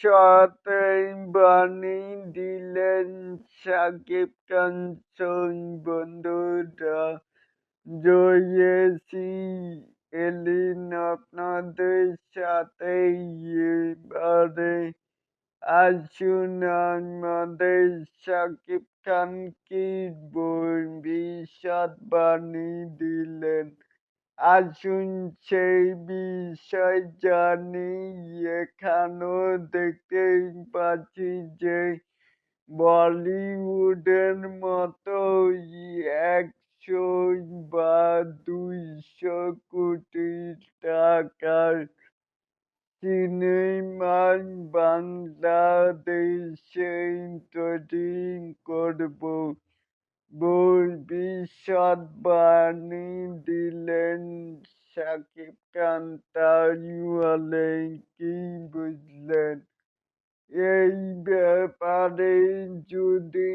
ভবিষ্যতেই বানিয়ে দিলেন খান সই বন্ধুরা। জয়েসি এলেন আপনাদের সাথে এবারে। আসুন আমাদের শাকিব খান কি ভবিষ্যৎবাণী দিলেন। আসুন সেই বিষয় জানি, এখানেও দেখতেই পাচ্ছি যে বলিউডের মতোই একশো বা দুইশো কোটি টাকার সিনেমার বাংলাদেশে তৈরি করব। ভবিষ্যৎবাণী শাকিব খান কি বুঝলেন এই ব্যাপারে যদি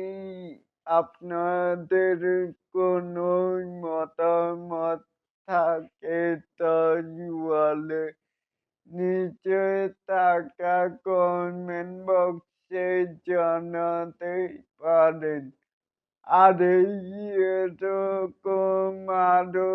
আপনাদের কোনো মতামত থাকে তাহলে নিচে থাকা কমেন্ট বক্সে জানাতে পারেন আর এরকম আরও